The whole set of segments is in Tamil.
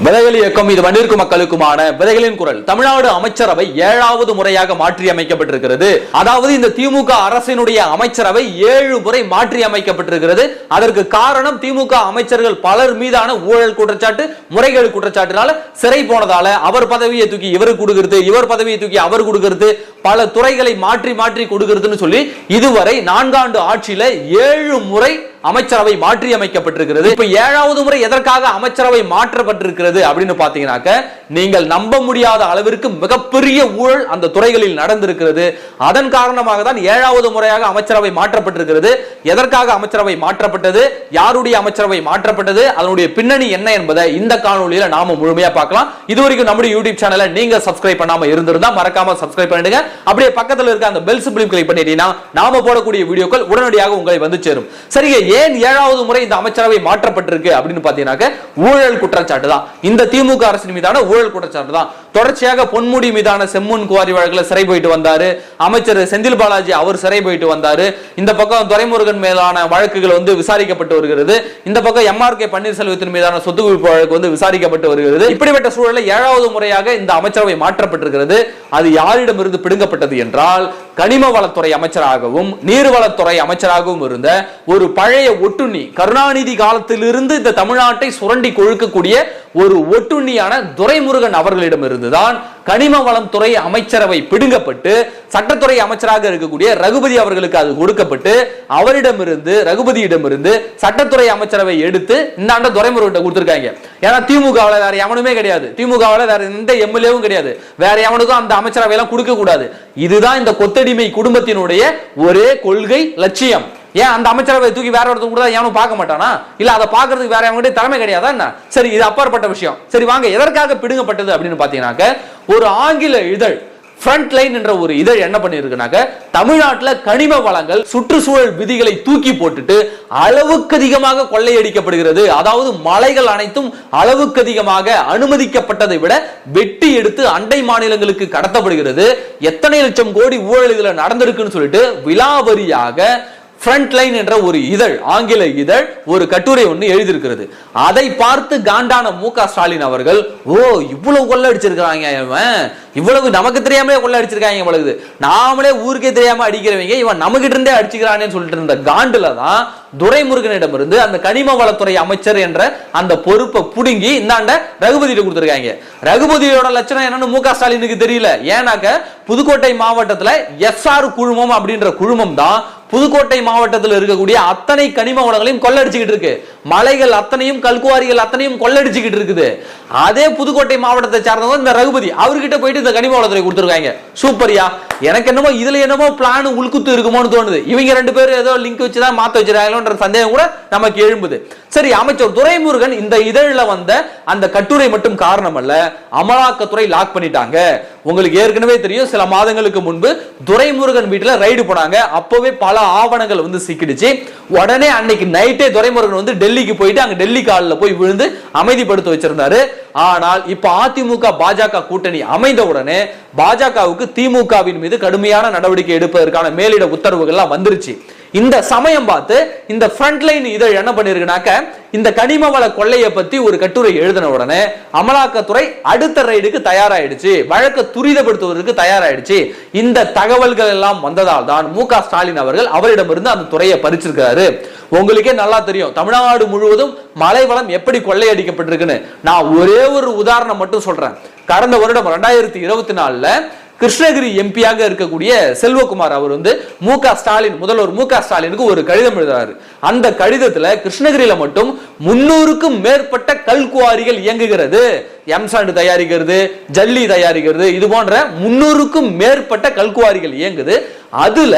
விதைகள் இயக்கம் இது வண்டிற்கு மக்களுக்குமான விதைகளின் குரல். தமிழ்நாடு அமைச்சரவை ஏழாவது முறையாக மாற்றி அமைக்கப்பட்டிருக்கிறது அதாவது இந்த திமுக அரசினுடைய அமைச்சரவை ஏழு முறை மாற்றி அமைக்கப்பட்டிருக்கிறது அதற்கு காரணம் திமுக அமைச்சர்கள் பலர் மீதான ஊழல் குற்றச்சாட்டு முறைகேடு குற்றச்சாட்டினால சிறை போனதால அவர் பதவியை தூக்கி இவர் கொடுக்கிறது இவர் பதவியை தூக்கி அவர் கொடுக்கிறது பல துறைகளை மாற்றி மாற்றி கொடுக்கிறதுன்னு சொல்லி இதுவரை நான்காண்டு ஆட்சியில ஏழு முறை அமைச்சரவை மாற்றி அமைக்கப்பட்டிருக்கிறது இப்ப ஏழாவது முறை எதற்காக அமைச்சரவை மாற்றப்பட்டிருக்கிறது அப்படின்னு பாத்தீங்கன்னாக்க நீங்கள் நம்ப முடியாத அளவிற்கு மிகப்பெரிய ஊழல் அந்த துறைகளில் நடந்திருக்கிறது. அதன் காரணமாக தான் ஏழாவது முறையாக அமைச்சரவை மாற்றப்பட்டிருக்கிறது. எதற்காக அமைச்சரவை மாற்றப்பட்டது? யாருடைய அமைச்சரவை மாற்றப்பட்டது? அதனுடைய பின்னணி என்ன என்பதை இந்த காணொலியில நாம முழுமையா பார்க்கலாம். இது வரைக்கும் நம்முடைய யூடியூப் சேனலை நீங்க சப்ஸ்கிரைப் பண்ணாம இருந்திருந்தா மறக்காம சப்ஸ்கிரைப் பண்ணிடுங்க அப்படியே பக்கத்துல இருக்க அந்த பெல் சிம்பிளையும் கிளிக் பண்ணிட்டீங்கன்னா நாம போடக்கூடிய வீடியோக்கள் உடனடியாக உங்களை வந்து சேரும். சரிங்க ஏன் ஏழாவது முறை இந்த அமைச்சரவை மாற்றப்பட்டிருக்கு அப்படின்னு பாத்தீங்கன்னாக்க ஊழல் குற்றச்சாட்டு தான். இந்த திமுக அரசின் மீதான ஊழல் குற்றச்சாட்டு தான். தொடர்ச்சியாக பொன்முடி மீதான செம்முன் குவாரி வழக்குல சிறை போயிட்டு வந்தாரு. அமைச்சர் செந்தில் பாலாஜி அவர் சிறை போயிட்டு வந்தாரு. இந்த பக்கம் துரைமுருகன் மீதான வழக்குகள் வந்து விசாரிக்கப்பட்டு வருகிறது. இந்த பக்கம் எம்ஆர் கே பன்னீர்செல்வத்தின் மீதான சொத்து குவிப்பு வழக்கு வந்து விசாரிக்கப்பட்டு வருகிறது. இப்படிப்பட்ட சூழலில் ஏழாவது முறையாக இந்த அமைச்சரவை மாற்றப்பட்டிருக்கிறது. அது யாரிடமிருந்து பிடுங்கப்பட்டது என்றால் கனிம வளத்துறை அமைச்சராகவும் நீர்வளத்துறை அமைச்சராகவும் இருந்த ஒரு பழைய பழைய ஒட்டுண்ணி கருணாநிதி காலத்திலிருந்து இந்த தமிழ்நாட்டை சுரண்டி கொழுக்கக்கூடிய ஒரு ஒட்டுண்ணியான துரைமுருகன் அவர்களிடம் இருந்துதான் கனிம வளம் துறை அமைச்சரவை பிடுங்கப்பட்டு சட்டத்துறை அமைச்சராக இருக்கக்கூடிய ரகுபதி அவர்களுக்கு அது கொடுக்கப்பட்டு அவரிடமிருந்து ரகுபதியிடமிருந்து சட்டத்துறை அமைச்சரவை எடுத்து இந்த ஆண்ட துரைமுருகன் கொடுத்திருக்காங்க. ஏன்னா திமுகவில் வேற எவனுமே கிடையாது. திமுகவில் வேற எந்த எம்எல்ஏவும் கிடையாது. வேற எவனுக்கும் அந்த அமைச்சரவை எல்லாம் கொடுக்க கூடாது இதுதான் இந்த கொத்தடிமை குடும்பத்தினுடைய ஒரே கொள்கை லட்சியம். ஏன் அந்த அமைச்சரவை தூக்கி வேற ஒருத்தர் கூட எவனும் பார்க்க மாட்டானா? இல்ல அதை பாக்குறதுக்கு வேற எவங்கிட்ட தலைமை கிடையாதா என்ன? சரி இது அப்பாற்பட்ட விஷயம். சரி வாங்க எதற்காக பிடுங்கப்பட்டது அப்படின்னு பாத்தீங்கன்னாக்க ஒரு ஆங்கில இதழ் ஃப்ரண்ட் லைன் என்ற ஒரு இதழ் என்ன பண்ணிருக்குனாக்க தமிழ்நாட்டில் கனிம வளங்கள் சுற்றுச்சூழல் விதிகளை தூக்கி போட்டுட்டு அளவுக்கு அதிகமாக கொள்ளையடிக்கப்படுகிறது. அதாவது மலைகள் அனைத்தும் அளவுக்கு அதிகமாக அனுமதிக்கப்பட்டதை விட வெட்டி எடுத்து அண்டை மாநிலங்களுக்கு கடத்தப்படுகிறது. எத்தனை லட்சம் கோடி ஊழல் இதில் நடந்திருக்குன்னு சொல்லிட்டு விலாவரியாக ஃப்ரண்ட் லைன் என்ற ஒரு இதழ் ஆங்கில இதழ் ஒரு கட்டுரை ஒன்று எழுதியிருக்கிறது. அதை பார்த்து காண்டான மு ஸ்டாலின் அவர்கள் ஓ இவ்வளவு கொள்ள அடிச்சிருக்கிறாங்க இவன். இவ்வளவு நமக்கு தெரியாமலே கொள்ள அடிச்சிருக்காங்க இவ்வளவு நாமளே ஊருக்கே தெரியாம அடிக்கிறவங்க இவன் நமக்கிட்ட இருந்தே அடிச்சுக்கிறானேன்னு சொல்லிட்டு இருந்த காண்டுல தான் துரைமுருகனிடமிருந்து அந்த கனிம வளத்துறை அமைச்சர் என்ற அந்த பொறுப்பை புடுங்கி இந்தாண்ட ரகுபதியிட்ட கொடுத்துருக்காங்க. ரகுபதியோட லட்சணம் என்னன்னு மு க ஸ்டாலினுக்கு தெரியல. ஏன்னாக்க புதுக்கோட்டை மாவட்டத்தில் எஸ்ஆர் குழுமம் அப்படின்ற குழுமம் தான் புதுக்கோட்டை மாவட்டத்தில் இருக்கக்கூடிய அத்தனை கனிம வளங்களையும் கொள்ளடிச்சுக்கிட்டு இருக்கு. மலைகள் அத்தனையும் கல்குவாரிகள் அத்தனையும் கொள்ளடிச்சுக்கிட்டு இருக்குது. அதே புதுக்கோட்டை மாவட்டத்தை சார்ந்தவங்க இந்த ரகுபதி அவர்கிட்ட போயிட்டு இந்த கனிம வளத்துறை கொடுத்துருக்காங்க. சூப்பர்யா. எனக்கு என்னமோ இதுல என்னமோ பிளான் உள்குத்து இருக்குமோன்னு தோணுது. இவங்க ரெண்டு பேரும் ஏதோ லிங்க் வச்சுதான் மாத்த வச்சிருக்காங்களோன்ற சந்தேகம் கூட நமக்கு எழும்புது. சரி அமைச்சர் துரைமுருகன் இந்த இதழில் வந்த அந்த கட்டுரை மட்டும் காரணம் அல்ல அமலாக்கத்துறை லாக் பண்ணிட்டாங்க. உங்களுக்கு ஏற்கனவே தெரியும் சில மாதங்களுக்கு முன்பு துரைமுருகன் வீட்டில் ரைடு போனாங்க. அப்போவே பல ஆவணங்கள் வந்து சிக்கிடுச்சு. உடனே அன்னைக்கு நைட்டே துரைமுருகன் வந்து டெல்லிக்கு போயிட்டு அங்க டெல்லி காலில் போய் விழுந்து அமைதிப்படுத்த வச்சிருந்தாரு. ஆனால் இப்ப அதிமுக பாஜக கூட்டணி அமைந்த உடனே பாஜகவுக்கு திமுகவின் மீது கடுமையான நடவடிக்கை எடுப்பதற்கான மேலிட உத்தரவுகள்லாம் வந்துருச்சு. இந்த சமயம் பார்த்து இந்த ஃப்ரண்ட் லைன் இதழ் என்ன பண்ணிருக்குனாக்க இந்த கனிம வள கொள்ளையை பத்தி ஒரு கட்டுரை எழுதின உடனே அமலாக்கத்துறை அடுத்த ரைடுக்கு தயாராயிடுச்சு. வழக்கை துரிதப்படுத்துவதற்கு தயாராயிடுச்சு. இந்த தகவல்கள் எல்லாம் வந்ததால் தான் மு க ஸ்டாலின் அவர்கள் அவரிடமிருந்து அந்த துறையை பறிச்சிருக்கிறாரு உங்களுக்கே நல்லா தெரியும் தமிழ்நாடு முழுவதும் மலை வளம் எப்படி கொள்ளையடிக்கப்பட்டிருக்குன்னு. நான் ஒரே ஒரு உதாரணம் மட்டும் சொல்றேன். கடந்த வருடம் ரெண்டாயிரத்தி இருபத்தி நாலுல கிருஷ்ணகிரி எம்பியாக இருக்கக்கூடிய செல்வகுமார் அவர் வந்து மு க ஸ்டாலின் முதல்வர் மு க ஸ்டாலினுக்கு ஒரு கடிதம் எழுதுறாரு. அந்த கடிதத்துல கிருஷ்ணகிரியில மட்டும் முன்னூறுக்கும் மேற்பட்ட கல்குவாரிகள் இயங்குகிறது. எம்சாண்டு தயாரிக்கிறது ஜல்லி தயாரிக்கிறது இது போன்ற முன்னூறுக்கும் மேற்பட்ட கல்குவாரிகள் இயங்குது. அதுல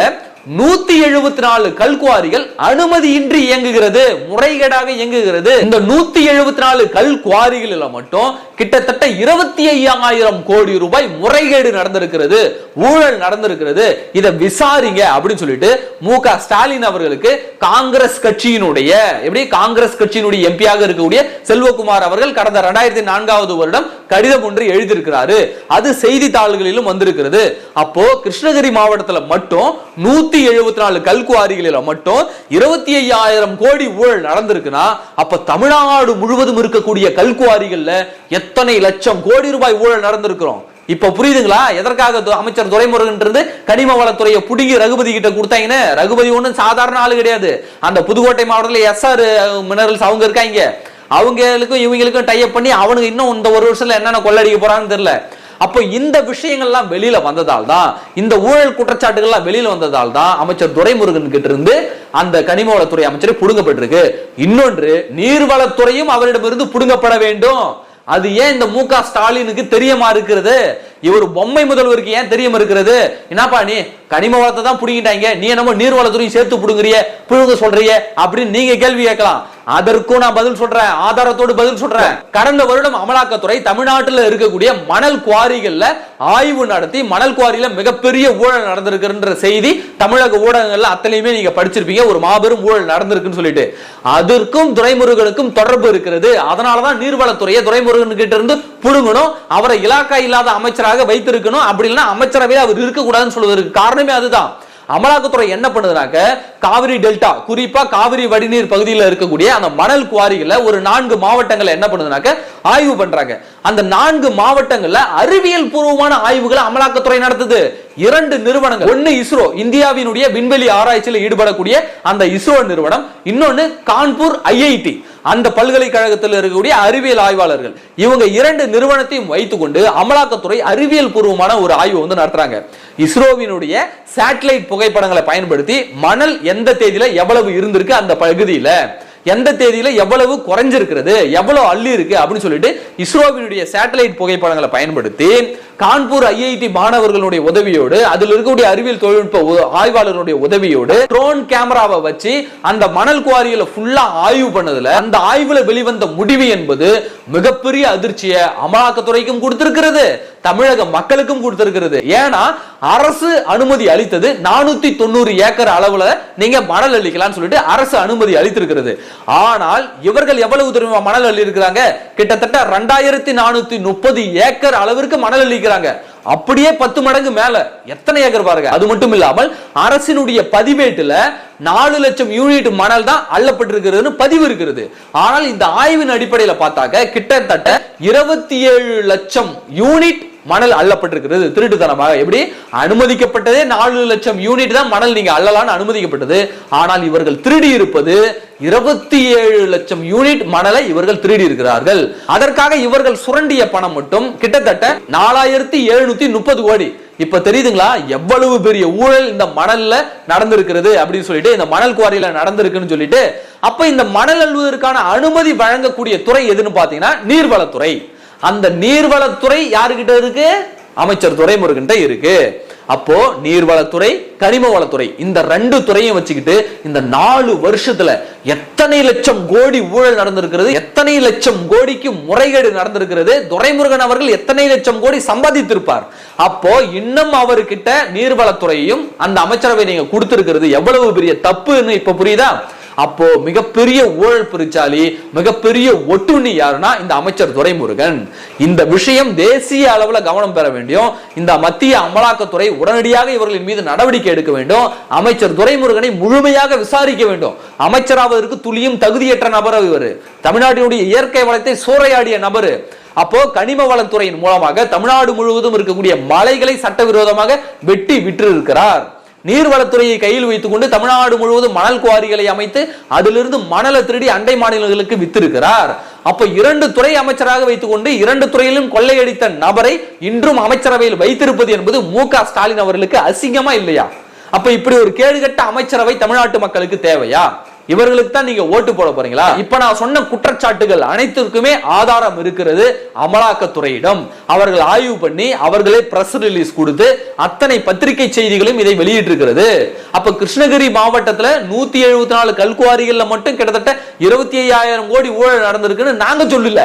நூத்தி எழுபத்தி நாலு கல்குவாரிகள் அனுமதியின்றி இயங்குகிறது முறைகேடாக இயங்குகிறது. இந்த நூத்தி எழுபத்தி நாலு கல் குவாரிகளில் மட்டும் கிட்டத்தட்ட இருபத்தி ஐயாயிரம் கோடி ரூபாய் முறைகேடு நடந்திருக்கிறது ஊழல் நடந்திருக்கிறது. இதை விசாரிங்க அப்படின்னு சொல்லிட்டு மு க ஸ்டாலின் அவர்களுக்கு காங்கிரஸ் கட்சியினுடைய எப்படி காங்கிரஸ் கட்சியினுடைய எம்பியாக இருக்கக்கூடிய செல்வகுமார் அவர்கள் கடந்த இரண்டாயிரத்தி நான்காவது வருடம் கடிதம் ஒன்று எழுதியிருக்கிறாரு. அது செய்தித்தாள்களிலும் வந்திருக்கிறது. அப்போ கிருஷ்ணகிரி மாவட்டத்தில் மட்டும் நூத்தி எழுபத்தி நாலு கல்குவாரிகளில் மட்டும் இருபத்தி ஐயாயிரம் கோடி ஊழல் நடந்திருக்குன்னா அப்ப தமிழ்நாடு முழுவதும் இருக்கக்கூடிய கல்குவாரிகள்ல எத்தனை லட்சம் கோடி ரூபாய் ஊழல் நடந்திருக்கிறோம்? இப்ப புரியுதுங்களா? எதற்காக து- அமைச்சர் துரைமுருகன் இருந்து கனிம வளத்துறையை புடுங்கி ரகுபதி கிட்ட கொடுத்தாங்கன்னு? ரகுபதி ஒண்ணும் சாதாரண ஆளு கிடையாது. அந்த புதுக்கோட்டை மாவட்டத்துல எஸ்ஆர் மினரல்ஸ் அவங்க இருக்காங்க. அவங்களுக்கும் இவங்களுக்கும் டைப் பண்ணி அவனுக்கு இன்னும் இந்த ஒரு வருஷத்துல என்னென்ன கொள்ளடிக்க போறான்னு தெரியல. அப்போ இந்த விஷயங்கள்லாம் வெளியில வந்ததால் தான் இந்த ஊழல் குற்றச்சாட்டுகள்லாம் வெளியில வந்ததால் தான் அமைச்சர் துரைமுருகன் கிட்ட இருந்து அந்த கனிம வளத்துறை புடுங்கப்பட்டிருக்கு. இன்னொன்று நீர்வளத்துறையும் அவரிடமிருந்து புடுங்கப்பட வேண்டும். அது ஏன் இந்த மு க ஸ்டாலினுக்கு தெரியமா இருக்கிறது? இவர் பொம்மை முதல்வருக்கு ஏன் தெரியாம இருக்கிறது? என்னப்பா நீ கனிம வளத்தை தான் புடுங்கிட்டாங்க. நீ என்னமோ நீர் வளத்துறையும் சேர்த்து பிடுங்குறிய புழுங்க சொல்றிய அப்படின்னு நீங்க கேள்வி கேட்கலாம். அதற்கும் நான் பதில் சொல்றேன். ஆதாரத்தோடு பதில் சொல்றேன். கடந்த வருடம் அமலாக்கத்துறை தமிழ்நாட்டில் இருக்கக்கூடிய மணல் குவாரிகள்ல ஆய்வு நடத்தி மணல் குவாரியில மிகப்பெரிய ஊழல் நடந்திருக்குன்ற செய்தி தமிழக ஊடகங்கள்ல அத்தனையுமே நீங்க படிச்சிருப்பீங்க. ஒரு மாபெரும் ஊழல் நடந்திருக்குன்னு சொல்லிட்டு. அதற்கும் துறைமுருகனுக்கும் தொடர்பு இருக்கிறது. அதனாலதான் நீர்வளத்துறையை துறைமுருகன் கிட்ட இருந்து புடுங்கணும். அவரை இலாக்கா இல்லாத அமைச்சராக வைத்திருக்கணும். அப்படி இல்லைன்னா அமைச்சரவையில் அவர் இருக்கக்கூடாதுன்னு சொல்வதற்கு காரணமே அதுதான். அமலாக்கத்துறை என்ன பண்ணுதுனாக்க காவிரி டெல்டா குறிப்பா காவிரி வடிநீர் பகுதியில் இருக்கக்கூடிய அந்த மணல் குவாரிகளை ஒரு நான்கு மாவட்டங்களை என்ன பண்ணுதுனாக்க ஆய்வு பண்றாங்க. அந்த நான்கு மாவட்டங்கள்ல அறிவியல் பூர்வமான ஆய்வுகளை அமலாக்கத்துறை நடத்துது. இரண்டு நிறுவனங்கள். ஒன்னு இஸ்ரோ இந்தியாவினுடைய விண்வெளி ஆராய்ச்சியில் ஈடுபடக்கூடிய அந்த இஸ்ரோ நிறுவனம். இன்னொன்னு கான்பூர் ஐஐடி. அந்த பல்கலைக்கழகத்தில் இருக்கக்கூடிய அறிவியல் ஆய்வாளர்கள். இவங்க இரண்டு நிறுவனத்தையும் வைத்துக்கொண்டு அமலாக்கத்துறை அறிவியல் பூர்வமான ஒரு ஆய்வு வந்து நடத்துறாங்க. இஸ்ரோவினுடைய சேட்டலைட் புகைப்படங்களை பயன்படுத்தி மணல் எந்த தேதியில எவ்வளவு இருந்திருக்கு அந்த பகுதியில எந்த தேதியில எவ்வளவு குறைஞ்சிருக்கிறது எவ்வளவு அள்ளி இருக்கு அப்படின்னு சொல்லிட்டு இஸ்ரோவினுடைய சேட்டலைட் புகைப்படங்களை பயன்படுத்தி கான்பூர் ஐஐடி மாணவர்களுடைய உதவியோடு அதில் இருக்கக்கூடிய அறிவியல் தொழில்நுட்ப ஆய்வாளர்களுடைய உதவியோடு ட்ரோன் கேமராவை வச்சு அந்த மணல் குவாரியில ஃபுல்லா ஆய்வு பண்ணதுல அந்த ஆய்வுல வெளிவந்த முடிவு என்பது மிகப்பெரிய அதிர்ச்சியை அமலாக்கத்துறைக்கும் கொடுத்திருக்கிறது தமிழக மக்களுக்கும் கொடுத்திருக்கிறது. ஏன்னா அரசு அனுமதி அளித்தது நானூத்தி தொண்ணூறு ஏக்கர் அளவுல நீங்க மணல் அள்ளிக்கலாம்னு சொல்லிட்டு அரசு அனுமதி அளித்திருக்கிறது. ஆனால் இவர்கள் எவ்வளவு தெரியுமா மணல் அள்ளி இருக்கிறாங்க கிட்டத்தட்ட ரெண்டாயிரத்தி நானூத்தி முப்பது ஏக்கர் அளவிற்கு மணல் அள்ளிக்கிறாங்க அப்படியே பத்து மடங்கு மேல எத்தனை ஏக்கர் பாருங்க. அது மட்டும் இல்லாமல் அரசினுடைய பதிவேட்டுல நாலு லட்சம் யூனிட் மணல் தான் அள்ளப்பட்டிருக்கிறது பதிவு இருக்கிறது ஆனால் இந்த ஆய்வின் அடிப்படையில் பார்த்தாக்க கிட்டத்தட்ட இருபத்தி ஏழு லட்சம் யூனிட் மணல் அள்ளப்பட்டிருக்கிறது. திருட்டுத்தனமாக. எப்படி? அனுமதிக்கப்பட்டதே நாலு லட்சம் யூனிட் தான் மணல் நீங்க அள்ளலாம்னு அனுமதிக்கப்பட்டது. ஆனால் இவர்கள் திருடி இருப்பது இருபத்தி ஏழு லட்சம் யூனிட் மணலை இவர்கள் திருடி இருக்கிறார்கள் அதற்காக இவர்கள் சுரண்டிய பணம் மட்டும் கிட்டத்தட்ட நாலாயிரத்தி எழுநூத்தி முப்பது கோடி. இப்ப தெரியுதுங்களா? எவ்வளவு பெரிய ஊழல் இந்த மணல்ல நடந்திருக்கிறது அப்படின்னு சொல்லிட்டு இந்த மணல் குவாரியில நடந்திருக்குன்னு சொல்லிட்டு அப்ப இந்த மணல் அள்ளுவதற்கான அனுமதி வழங்கக்கூடிய துறை எதுன்னு பாத்தீங்கன்னா நீர்வளத்துறை. அந்த நீர்வளத்துறை யாருகிட்ட இருக்கு? அமைச்சர் துரைமுருகன்ட்ட இருக்கு. அப்போ நீர்வளத்துறை கனிம வளத்துறை இந்த ரெண்டு துறையும் வச்சுக்கிட்டு இந்த நாலு வருஷத்துல எத்தனை லட்சம் கோடி ஊழல் நடந்திருக்கிறது எத்தனை லட்சம் கோடிக்கு முறைகேடு நடந்திருக்கிறது துரைமுருகன் அவர்கள் எத்தனை லட்சம் கோடி சம்பாதித்திருப்பார்? அப்போ இன்னும் அவர்கிட்ட நீர்வளத்துறையும் அந்த அமைச்சரவை நீங்க கொடுத்திருக்கிறது எவ்வளவு பெரிய தப்புன்னு இப்ப புரியுதா? அப்போ மிகப்பெரிய ஊழல் பெருச்சாலி மிகப்பெரிய ஒட்டுண்ணி யாருன்னா இந்த அமைச்சர் துரைமுருகன். இந்த விஷயம் தேசிய அளவுல கவனம் பெற வேண்டும் இந்த மத்திய அமலாக்கத்துறை உடனடியாக இவர்களின் மீது நடவடிக்கை எடுக்க வேண்டும். அமைச்சர் துரைமுருகனை முழுமையாக விசாரிக்க வேண்டும். அமைச்சராவதற்கு துளியும் தகுதியற்ற நபர் இவர். தமிழ்நாட்டினுடைய இயற்கை வளத்தை சூறையாடிய நபர். அப்போ கனிம வளத்துறையின் மூலமாக தமிழ்நாடு முழுவதும் இருக்கக்கூடிய மலைகளை சட்டவிரோதமாக வெட்டி விற்று இருக்கிறார் நீர்வளத்துறையை கையில் வைத்துக் கொண்டு தமிழ்நாடு முழுவதும் மணல் குவாரிகளை அமைத்து அதிலிருந்து மணலை திருடி அண்டை மாநிலங்களுக்கு வித்திருக்கிறார். அப்ப இரண்டு துறை அமைச்சராக வைத்துக் கொண்டு இரண்டு துறையிலும் கொள்ளையடித்த நபரை இன்றும் அமைச்சரவையில் வைத்திருப்பது என்பது மு ஸ்டாலின் அவர்களுக்கு அசிங்கமா இல்லையா? அப்ப இப்படி ஒரு கேடுகட்ட அமைச்சரவை தமிழ்நாட்டு மக்களுக்கு தேவையா? இவர்களுக்கு தான் நீங்க ஓட்டு போட போறீங்களா? இப்ப நான் சொன்ன குற்றச்சாட்டுகள் அனைத்திற்குமே ஆதாரம் இருக்கிறது அமலாக்கத்துறையிடம். அவர்கள் ஆய்வு பண்ணி அவர்களே பிரஸ் ரிலீஸ் கொடுத்து அத்தனை பத்திரிகை செய்திகளும் இதை வெளியிட்டிருக்கிறது. அப்ப கிருஷ்ணகிரி மாவட்டத்துல நூத்தி எழுபத்தி நாலு கல்குவாரிகள்ல மட்டும் கிட்டத்தட்ட இருபத்தி ஐயாயிரம் கோடி ஊழல் நடந்திருக்குன்னு நாங்க சொல்லல.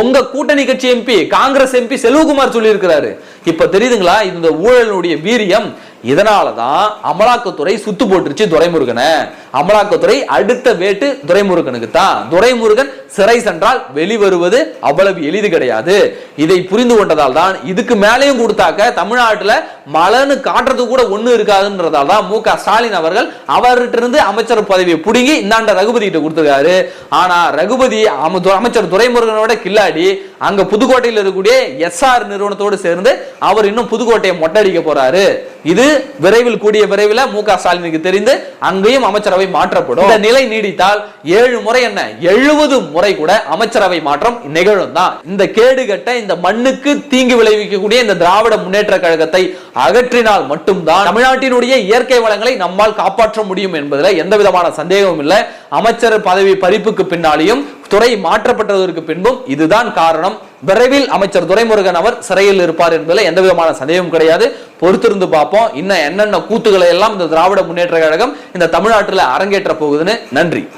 உங்க கூட்டணி கட்சி எம்பி காங்கிரஸ் எம்பி செல்வகுமார் சொல்லியிருக்கிறாரு. இப்ப தெரியுதுங்களா? இந்த ஊழலுடைய வீரியம் இதனாலதான் அமலாக்கத்துறை சுத்து போட்டுருச்சு துரைமுருகனை. அமலாக்கத்துறை அடுத்த வேட்டு துரைமுருகனுக்கு தான் துரைமுருகன் சிறை சென்றால் வெளிவருவது அவ்வளவு எளிது கிடையாது. இதை புரிந்து கொண்டதால் தான் இதுக்கு மேலேயும் கொடுத்தாக்க தமிழ்நாட்டில் மலன்னு காட்டுறது கூட ஒண்ணு இருக்காதுன்றதால் தான் மு க ஸ்டாலின் அவர்கள் அவர்கிட்ட இருந்து அமைச்சர் பதவியை பிடுங்கி இந்தாண்ட ரகுபதி கிட்ட கொடுத்துருக்காரு. ஆனா ரகுபதி அம- து- அமைச்சர் துரைமுருகனோட கில்லாடி அங்க புதுக்கோட்டையில் இருக்கக்கூடிய எஸ்ஆர் நிறுவனத்தோடு சேர்ந்து அவர் இன்னும் புதுக்கோட்டையை மொட்டடிக்க போறாரு. இது விரைவில் கூடிய விரைவில் மு க ஸ்டாலினுக்கு தெரிந்து அங்கேயும் அமைச்சரவை மாற்றப்படும். இந்த நிலை நீடித்தால் ஏழு முறை என்ன? எழுபது முறை கூட அமைச்சரவை மாற்றம் நிகழும் தான். இந்த கேடுகட்ட இந்த மண்ணுக்கு தீங்கு விளைவிக்கக்கூடிய இந்த திராவிட முன்னேற்ற கழகத்தை அகற்றினால் மட்டும்தான் தமிழ்நாட்டினுடைய இயற்கை வளங்களை நம்மால் காப்பாற்ற முடியும் என்பதில் எந்த விதமான சந்தேகமும் இல்லை. அமைச்சர் பதவி பறிப்புக்கு பின்னாலேயும் துறை மாற்றப்பட்டதற்கு பின்பும் இதுதான் காரணம். விரைவில் அமைச்சர் துரைமுருகன் அவர் சிறையில் இருப்பார் என்பதில் எந்த விதமான சந்தேகமும் கிடையாது. பொறுத்திருந்து பார்ப்போம். இன்னும் என்னென்ன கூத்துக்களை எல்லாம் இந்த திராவிட முன்னேற்ற கழகம் இந்த தமிழ்நாட்டில் அரங்கேற்ற போகுதுன்னு. நன்றி.